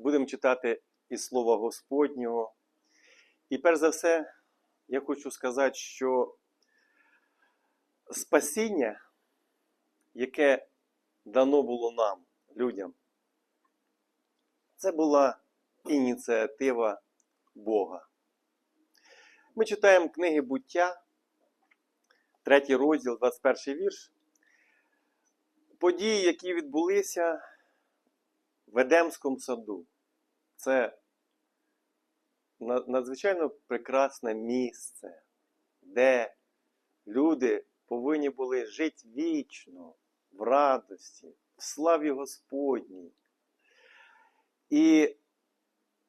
будемо читати із Слова Господнього. І перш за все, я хочу сказати, що спасіння, яке дано було нам, людям, це була ініціатива Бога. Ми читаємо книги буття, третій розділ, 21 вірш. Події, які відбулися в Едемському саду. Це надзвичайно прекрасне місце, де люди повинні були жити вічно, в радості, в славі Господній. І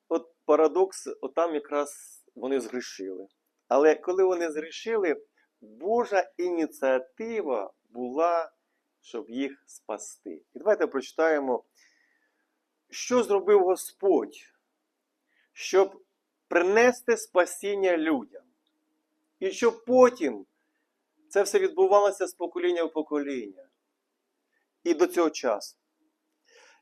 от парадокс, отам якраз вони згрішили. Але коли вони згрішили, Божа ініціатива була, щоб їх спасти. І давайте прочитаємо, що зробив Господь, щоб принести спасіння людям. І щоб потім це все відбувалося з покоління в покоління. І до цього часу.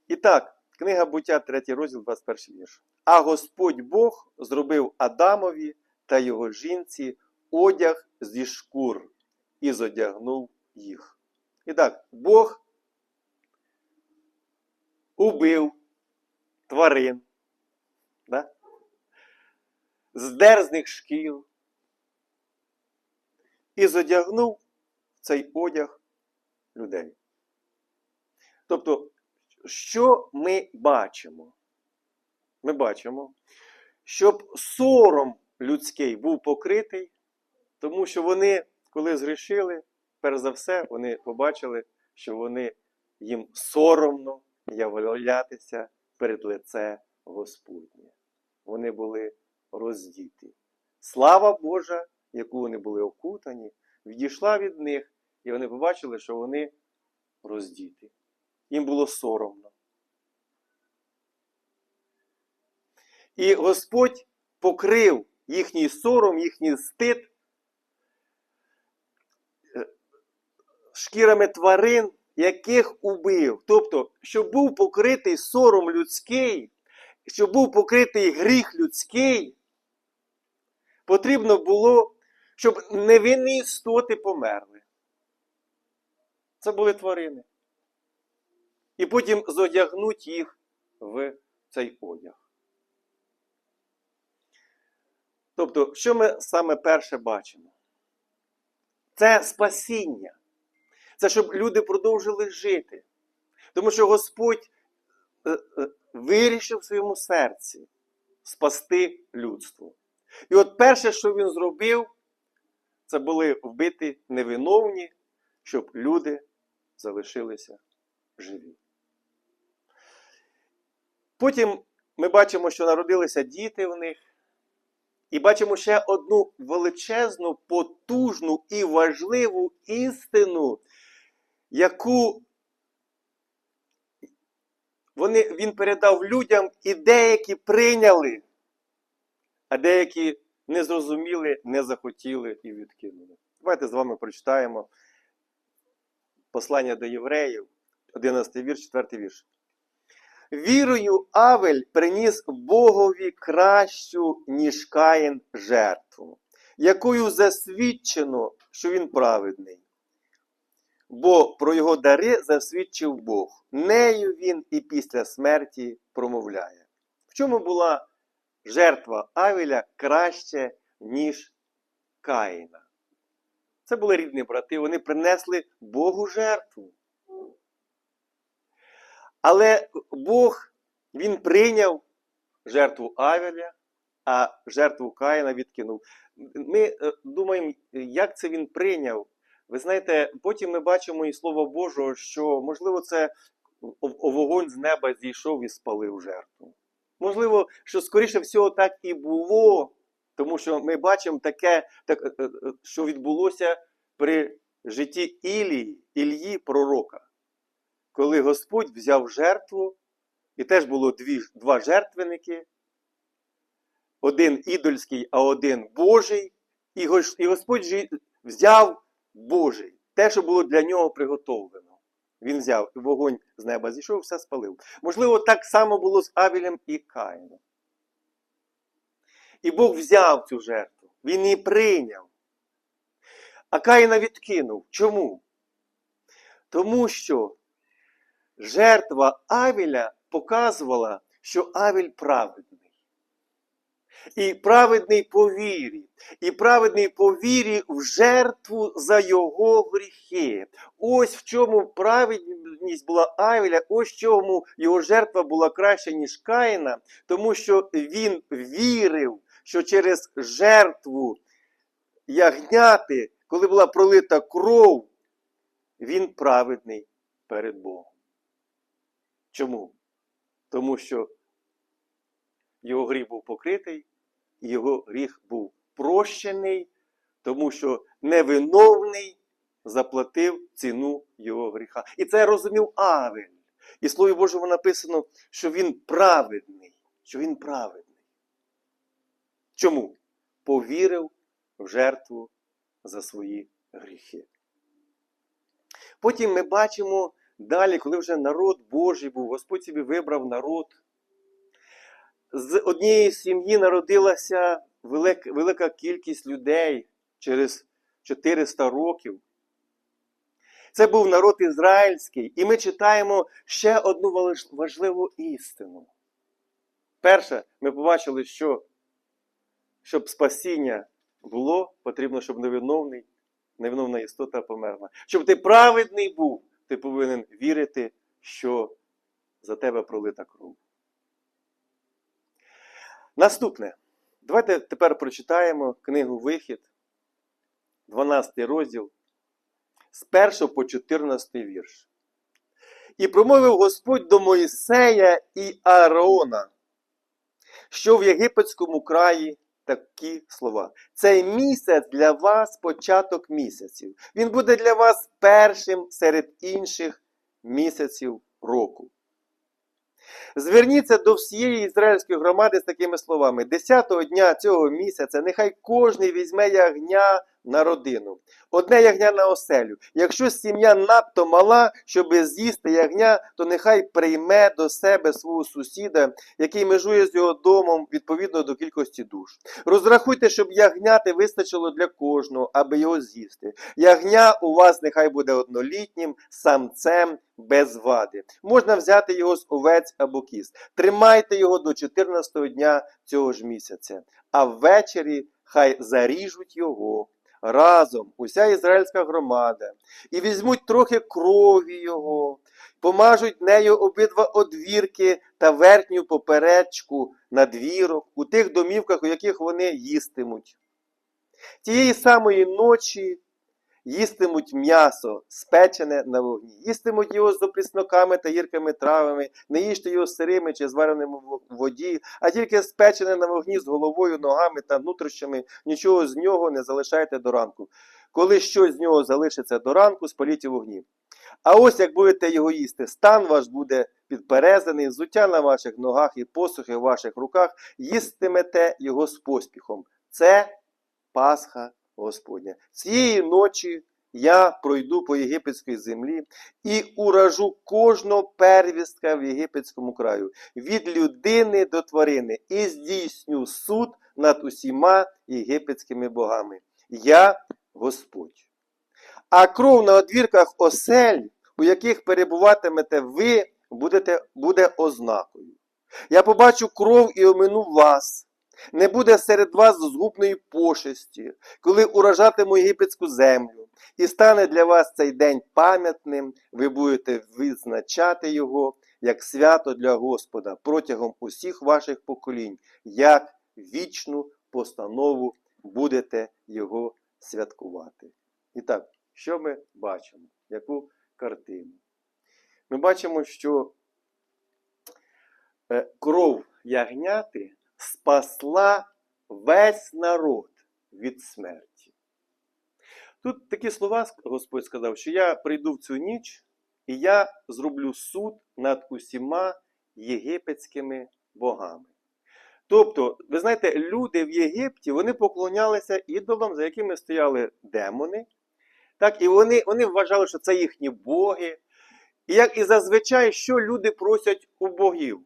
І так, книга буття, 3 розділ, 21 вірш. А Господь Бог зробив Адамові та його жінці одяг зі шкур і зодягнув їх. І так, Бог убив тварин, да? з них шкіл і зодягнув цей одяг людей. Тобто, що ми бачимо? Ми бачимо, щоб сором людський був покритий, тому що вони, коли згрішили, перш за все, вони побачили, що вони їм соромно являтися перед лице Господнє. Вони були роздіті. Слава Божа, яку вони були окутані, відійшла від них, і вони побачили, що вони роздіті. Їм було соромно. І Господь покрив їхній сором, їхній стид е, шкірами тварин, яких убив. Тобто, щоб був покритий сором людський, щоб був покритий гріх людський, потрібно було, щоб невинні істоти померли. Це були тварини. І потім зодягнуть їх в цей одяг. Тобто, що ми саме перше бачимо? Це спасіння. Це щоб люди продовжили жити. Тому що Господь е, е, вирішив в своєму серці спасти людство. І от перше, що він зробив, це були вбити невиновні, щоб люди залишилися живі. Потім ми бачимо, що народилися діти в них. І бачимо ще одну величезну, потужну і важливу істину, яку вони, він передав людям, і деякі прийняли, а деякі не зрозуміли, не захотіли і відкинули. Давайте з вами прочитаємо послання до євреїв, 11 вірш, 4 вірш. Вірою Авель приніс Богові кращу, ніж Каїн жертву, якою засвідчено, що він праведний. Бо про його дари засвідчив Бог. Нею він і після смерті промовляє. В чому була жертва Авеля краще, ніж Каїна? Це були рідні брати, вони принесли Богу жертву. Але Бог він прийняв жертву Авеля, а жертву Каїна відкинув. Ми е, думаємо, як це він прийняв. Ви знаєте, потім ми бачимо і Слово Божого, що, можливо, це вогонь з неба зійшов і спалив жертву. Можливо, що скоріше всього так і було, тому що ми бачимо таке, так, е, е, що відбулося при житті Ілії, Ільї пророка коли Господь взяв жертву, і теж було дві, два жертвенники, один ідольський, а один Божий, і Гос- і Господь взяв Божий, те, що було для нього приготовлено. Він взяв вогонь з неба зійшов, все спалив. Можливо, так само було з Авілем і Каїном. І Бог взяв цю жертву, він її прийняв. А Каїна відкинув. Чому? Тому що жертва Авіля показувала, що Авіль праведний. І праведний по вірі, і праведний по вірі в жертву за його гріхи. Ось в чому праведність була Авеля, ось в чому його жертва була краща, ніж Каїна, тому що він вірив, що через жертву ягняти, коли була пролита кров, він праведний перед Богом. Чому? Тому що його гріх був покритий, його гріх був прощений, тому що невиновний заплатив ціну його гріха. І це розумів Авель. І Слові Божому написано, що він праведний. Що він праведний. Чому? Повірив в жертву за свої гріхи. Потім ми бачимо далі, коли вже народ Божий був, Господь собі вибрав народ. З однієї сім'ї народилася велика, велика кількість людей через 400 років. Це був народ ізраїльський, і ми читаємо ще одну важливу істину. Перше, ми побачили, що щоб спасіння було, потрібно, щоб невиновний, невиновна істота померла. Щоб ти праведний був, ти повинен вірити, що за тебе пролита кров. Наступне. Давайте тепер прочитаємо книгу Вихід, 12 розділ, з 1 по 14 вірш. І промовив Господь до Моїсея і Аарона, що в єгипетському краї такі слова. Цей місяць для вас початок місяців. Він буде для вас першим серед інших місяців року. Зверніться до всієї ізраїльської громади з такими словами: десятого дня цього місяця нехай кожний візьме ягня на родину, одне ягня на оселю. Якщо сім'я надто мала, щоб з'їсти ягня, то нехай прийме до себе свого сусіда, який межує з його домом відповідно до кількості душ. Розрахуйте, щоб ягняти вистачило для кожного, аби його з'їсти. Ягня у вас нехай буде однолітнім, самцем без вади. Можна взяти його з овець або кіз. Тримайте його до 14-го дня цього ж місяця, а ввечері хай заріжуть його разом, уся ізраїльська громада, і візьмуть трохи крові його, помажуть нею обидва одвірки та верхню поперечку надвірок у тих домівках, у яких вони їстимуть. Тієї самої ночі їстимуть м'ясо, спечене на вогні, їстимуть його з опрісноками та гіркими травами, не їжте його сирими чи звареними в воді, а тільки спечене на вогні з головою, ногами та нутрощами, нічого з нього не залишайте до ранку. Коли щось з нього залишиться до ранку, спаліть у вогні. А ось як будете його їсти, стан ваш буде підперезаний, взуття на ваших ногах і посухи в ваших руках, їстимете його з поспіхом. Це Пасха Господня. Цієї ночі я пройду по єгипетській землі і уражу кожного первістка в єгипетському краю, від людини до тварини, і здійсню суд над усіма єгипетськими богами. Я Господь. А кров на одвірках осель, у яких перебуватимете ви, будете, буде ознакою. Я побачу кров і омину вас. Не буде серед вас згубної пошесті, коли уражатиму єгипетську землю, і стане для вас цей день пам'ятним, ви будете відзначати його як свято для Господа протягом усіх ваших поколінь, як вічну постанову будете його святкувати. І так, що ми бачимо? Яку картину? Ми бачимо, що е, кров ягняти спасла весь народ від смерті. Тут такі слова Господь сказав, що я прийду в цю ніч і я зроблю суд над усіма єгипетськими богами. Тобто, ви знаєте, люди в Єгипті вони поклонялися ідолам, за якими стояли демони. Так, і вони, вони вважали, що це їхні боги. І як і зазвичай, що люди просять у богів?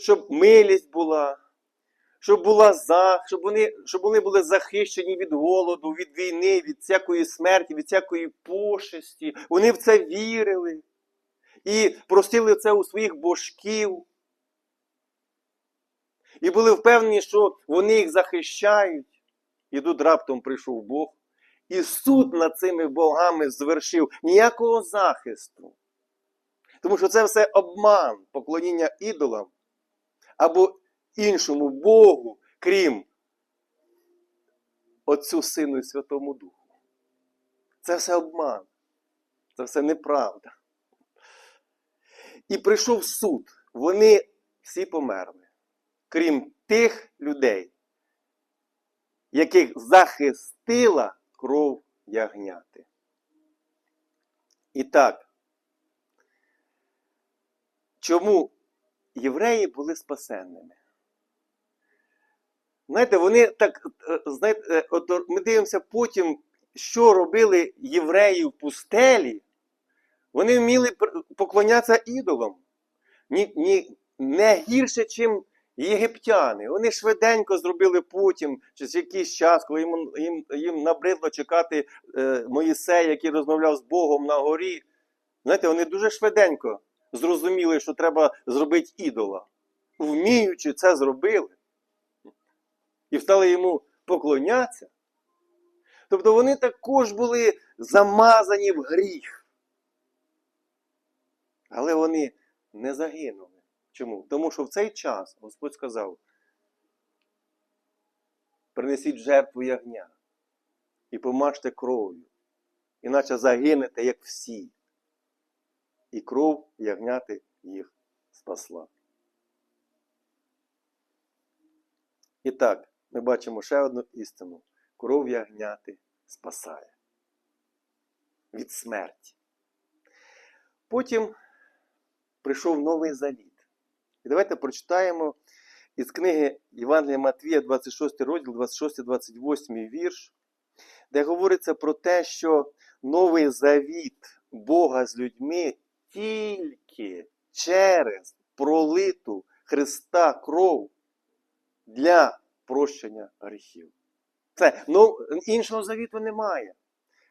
Щоб милість була, щоб була за, щоб вони, щоб вони були захищені від голоду, від війни, від всякої смерті, від всякої пошесті. Вони в це вірили і просили це у своїх божків. І були впевнені, що вони їх захищають. І тут раптом прийшов Бог. І суд над цими богами звершив ніякого захисту. Тому що це все обман, поклоніння ідолам або іншому Богу, крім Отцю Сину і Святому Духу. Це все обман. Це все неправда. І прийшов суд. Вони всі померли, крім тих людей, яких захистила кров ягняти. І так, чому євреї були спасенними? Знаєте, вони так, е, знаєте, е, от ми дивимося потім, що робили євреї в пустелі. Вони вміли поклонятися ідолам. Ні, ні, не гірше, ніж єгиптяни. Вони швиденько зробили потім, через якийсь час, коли їм, їм, їм набридло чекати е, Моїсея, який розмовляв з Богом на горі. Знаєте, вони дуже швиденько зрозуміли, що треба зробити ідола. Вміючи це зробили. І стали йому поклонятися. Тобто вони також були замазані в гріх. Але вони не загинули. Чому? Тому що в цей час Господь сказав: принесіть жертву ягня і помажте кров'ю, іначе загинете, як всі. І кров ягняти їх спасла. І так, ми бачимо ще одну істину: кров ягняти спасає від смерті. Потім прийшов Новий Завіт. І давайте прочитаємо із книги Євангелія Матвія, 26 розділ, 26-28 вірш, де говориться про те, що Новий Завіт Бога з людьми тільки через пролиту Христа кров для прощення гріхів. Це, ну, іншого завіту немає.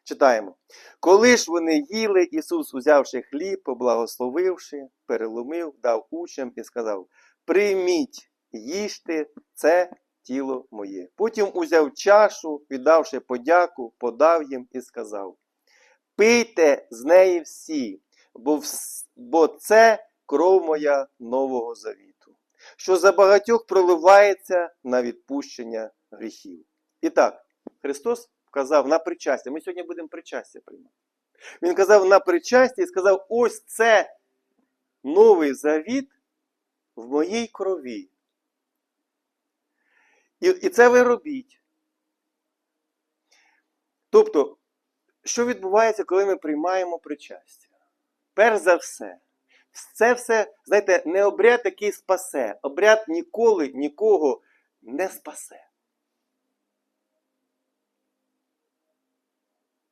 Читаємо. Коли ж вони їли, Ісус, узявши хліб, поблагословивши, переломив, дав учням і сказав: Прийміть, їжте це тіло моє. Потім узяв чашу, віддавши подяку, подав їм і сказав: Пийте з неї всі, бо, бо це кров моя нового завіту, що за багатьох проливається на відпущення гріхів. І так, Христос вказав на причастя. Ми сьогодні будемо причастя приймати. Він казав на причастя і сказав: ось це новий завіт в моїй крові. І, і це ви робіть. Тобто, що відбувається, коли ми приймаємо причастя? Перш за все, це все, знаєте, не обряд, який спасе. Обряд ніколи нікого не спасе.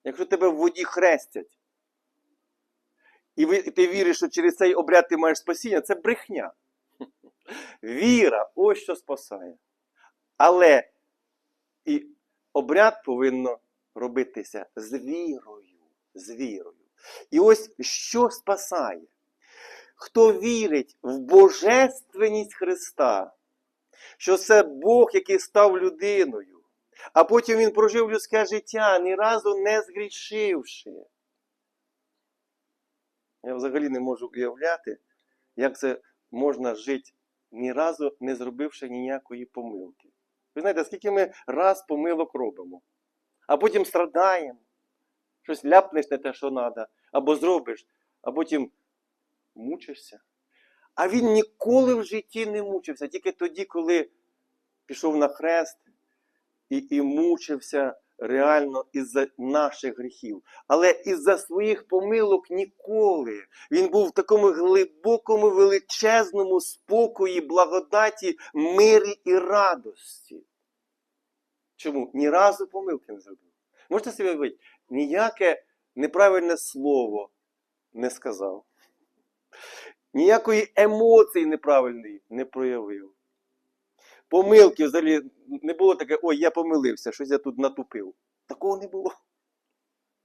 Якщо тебе в воді хрестять, і ти віриш, що через цей обряд ти маєш спасіння, це брехня. Віра ось що спасає. Але і обряд повинно робитися з вірою. З вірою. І ось що спасає? Хто вірить в божественність Христа, що це Бог, який став людиною, а потім Він прожив людське життя, ні разу не згрішивши. Я взагалі не можу уявляти, як це можна жити ні разу не зробивши ніякої помилки. Ви знаєте, скільки ми раз помилок робимо, а потім страдаємо, щось ляпнеш не те, що треба, або зробиш, а потім мучишся. А він ніколи в житті не мучився, тільки тоді, коли пішов на хрест і, і мучився реально із-за наших гріхів. Але із-за своїх помилок ніколи. Він був в такому глибокому, величезному спокої, благодаті, мирі і радості. Чому? Ні разу помилки не зробив. Можете собі уявити, ніяке неправильне слово не сказав. Ніякої емоції неправильної не проявив. Помилки взагалі не було таке, ой, я помилився, щось я тут натупив. Такого не було.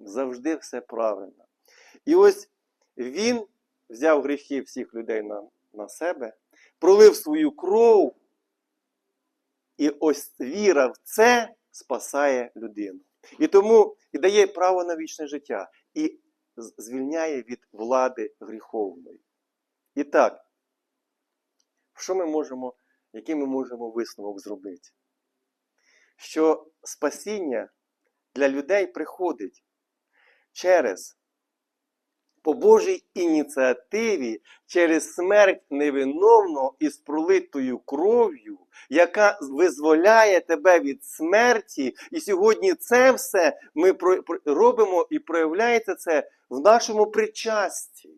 Завжди все правильно. І ось він взяв гріхи всіх людей на, на себе, пролив свою кров, і ось віра в це спасає людину. І тому і дає право на вічне життя, і звільняє від влади гріховної. І так, що ми можемо, який ми можемо висновок зробити? Що спасіння для людей приходить через по Божій ініціативі, через смерть невиновного із пролитою кров'ю, яка визволяє тебе від смерті. І сьогодні це все ми робимо і проявляється це в нашому причасті,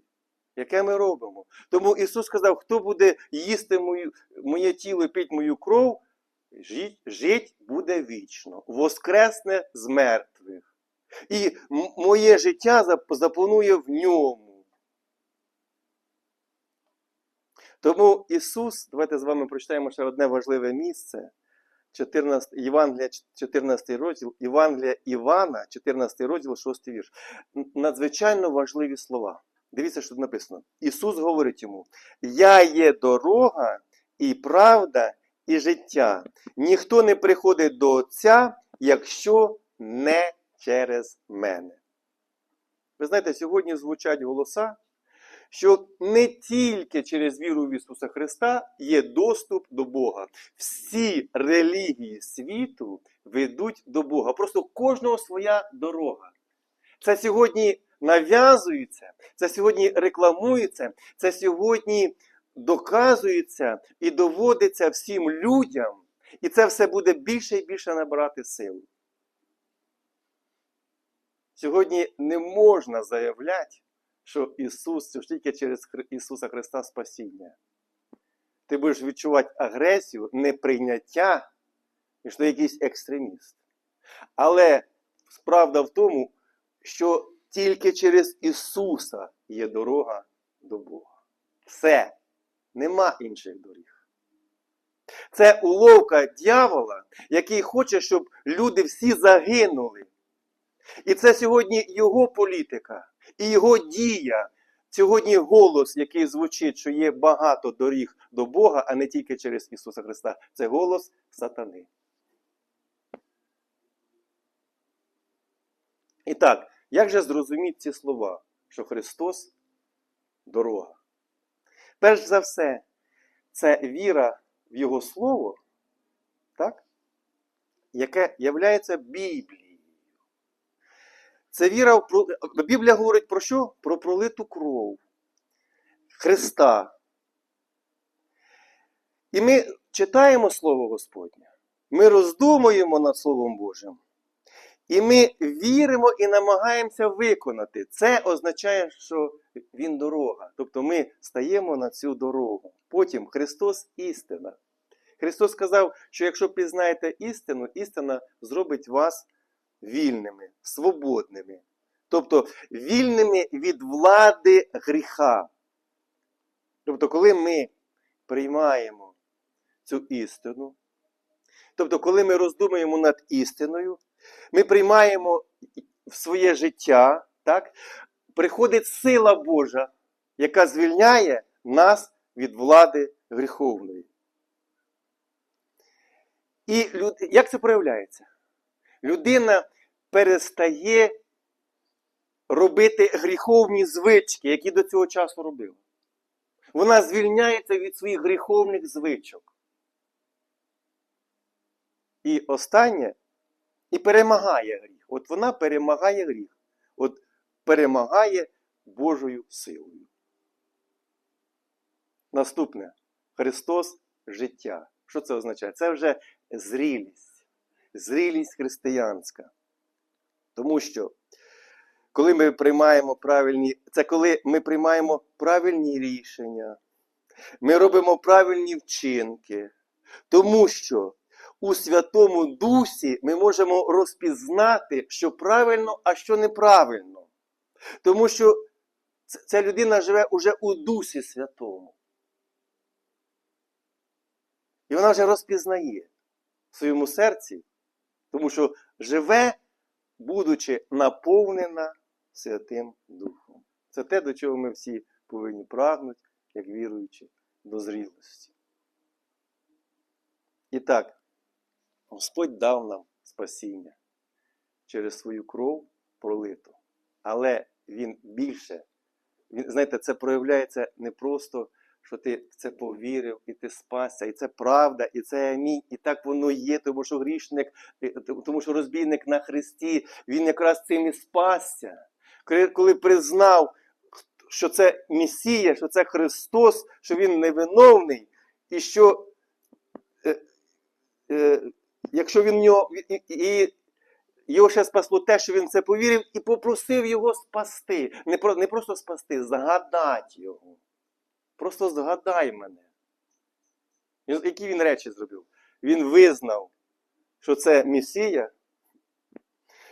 яке ми робимо. Тому Ісус сказав, хто буде їсти мою, моє тіло пить мою кров, жить, жить буде вічно, воскресне з мертвих. І моє життя запланує в ньому. Тому Ісус, давайте з вами прочитаємо ще одне важливе місце. 14, Євангелія, 14 розділ, Євангелія Івана, 14 розділ, 6 вірш. Надзвичайно важливі слова. Дивіться, що тут написано. Ісус говорить йому: Я є дорога і правда, і життя. Ніхто не приходить до Отця, якщо не через мене. Ви знаєте, сьогодні звучать голоса, що не тільки через віру в Ісуса Христа є доступ до Бога. Всі релігії світу ведуть до Бога. Просто кожного своя дорога. Це сьогодні нав'язується, це сьогодні рекламується, це сьогодні доказується і доводиться всім людям. І це все буде більше і більше набирати силу. Сьогодні не можна заявляти, що Ісус це тільки через Ісуса Христа спасіння. Ти будеш відчувати агресію, неприйняття, і що ти якийсь екстреміст. Але правда в тому, що тільки через Ісуса є дорога до Бога. Все, нема інших доріг. Це уловка дьявола, який хоче, щоб люди всі загинули. І це сьогодні його політика і його дія. Сьогодні голос, який звучить, що є багато доріг до Бога, а не тільки через Ісуса Христа. Це голос сатани. І так, як же зрозуміти ці слова, що Христос дорога? Перш за все, це віра в Його Слово, так? яке являється Біблією. Це віра в Біблія говорить про що? Про пролиту кров Христа. І ми читаємо Слово Господнє, ми роздумуємо над Словом Божим. І ми віримо і намагаємося виконати. Це означає, що Він дорога. Тобто ми стаємо на цю дорогу. Потім Христос істина. Христос сказав, що якщо пізнаєте істину, істина зробить вас вільними, свободними. Тобто вільними від влади гріха. Тобто, коли ми приймаємо цю істину, тобто, коли ми роздумуємо над істиною, ми приймаємо в своє життя, так, приходить сила Божа, яка звільняє нас від влади гріховної. І люд... як це проявляється? Людина перестає робити гріховні звички, які до цього часу робила. Вона звільняється від своїх гріховних звичок. І останнє і перемагає гріх. От вона перемагає гріх. От перемагає Божою силою. Наступне Христос життя. Що це означає? Це вже зрілість, зрілість християнська. Тому що, коли ми приймаємо правильні, це коли ми приймаємо правильні рішення, ми робимо правильні вчинки, тому що у Святому Дусі ми можемо розпізнати, що правильно, а що неправильно. Тому що Ця людина живе уже у Дусі Святому. І вона вже розпізнає в своєму серці, тому що живе, будучи наповнена Святим Духом. Це те, до чого ми всі повинні прагнути, як віруючи до зрілості. І так, Господь дав нам спасіння через свою кров пролиту. Але Він більше. Він, знаєте, це проявляється не просто, що ти в це повірив, і ти спасся, і це правда, і це амінь, і так воно є, тому що грішник, е, тому що розбійник на Христі, він якраз цим і спасся. Коли, признав, що це Месія, що це Христос, що Він невиновний, і що е, е, якщо він нього і, і його ще спасло те, що він це повірив, і попросив його спасти. Не, про, не просто спасти, згадати його. Просто згадай мене. Які він речі зробив? Він визнав, що це Месія.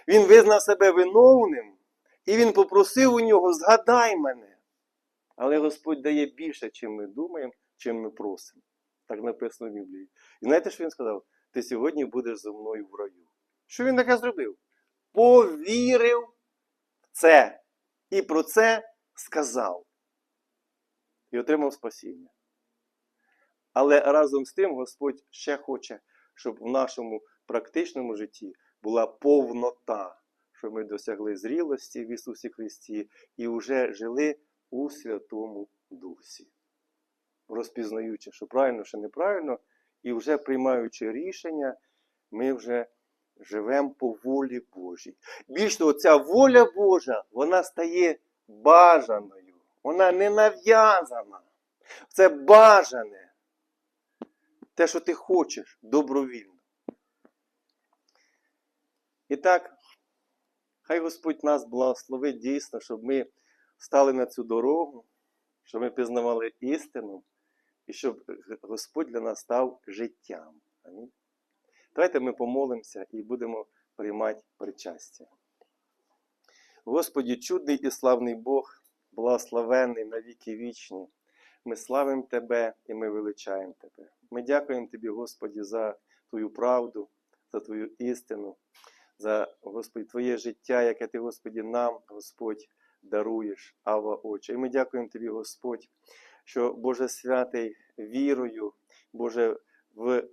Він визнав себе виновним, і він попросив у нього, згадай мене. Але Господь дає більше, чим ми думаємо, чим ми просимо. Так написано в Біблії. І знаєте, що він сказав? Ти сьогодні будеш зі мною в раю. Що він таке зробив? Повірив в це. І про це сказав. І отримав спасіння. Але разом з тим Господь ще хоче, щоб в нашому практичному житті була повнота, щоб ми досягли зрілості в Ісусі Христі і вже жили у Святому Дусі, розпізнаючи, що правильно, що неправильно, і вже приймаючи рішення, ми вже живемо по волі Божій. Більш того, ця воля Божа, вона стає бажаною, вона не нав'язана. Це бажане. Те, що ти хочеш, добровільно. І так, хай Господь нас благословить дійсно, щоб ми стали на цю дорогу, щоб ми пізнавали істину, і щоб Господь для нас став життям. Давайте ми помолимося і будемо приймати причастя. Господі, чудний і славний Бог, благословенний на віки вічні. Ми славимо Тебе і ми величаємо Тебе. Ми дякуємо Тобі, Господі, за Твою правду, за Твою істину, за Господи, Твоє життя, яке Ти, Господі, нам, Господь, даруєш, Ава Отче. І ми дякуємо Тобі, Господь, що Боже святий вірою, Боже, в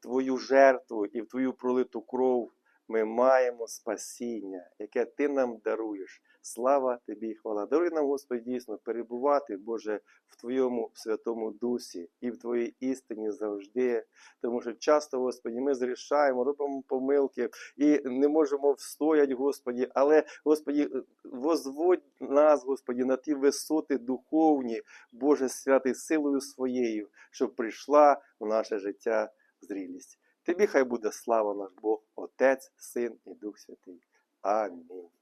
Твою жертву і в Твою пролиту кров ми маємо спасіння, яке Ти нам даруєш. Слава Тобі і хвала. Даруй нам, Господи, дійсно перебувати, Боже, в Твоєму Святому Дусі і в Твоїй істині завжди. Тому що часто, Господі, ми зрішаємо, робимо помилки і не можемо встояти, Господі. Але, Господі, возводь нас, Господі, на ті висоти духовні, Боже святий, силою своєю, щоб прийшла в наше життя зрілість. Тобі хай буде слава наш Бог, Отець, Син і Дух Святий. Амінь.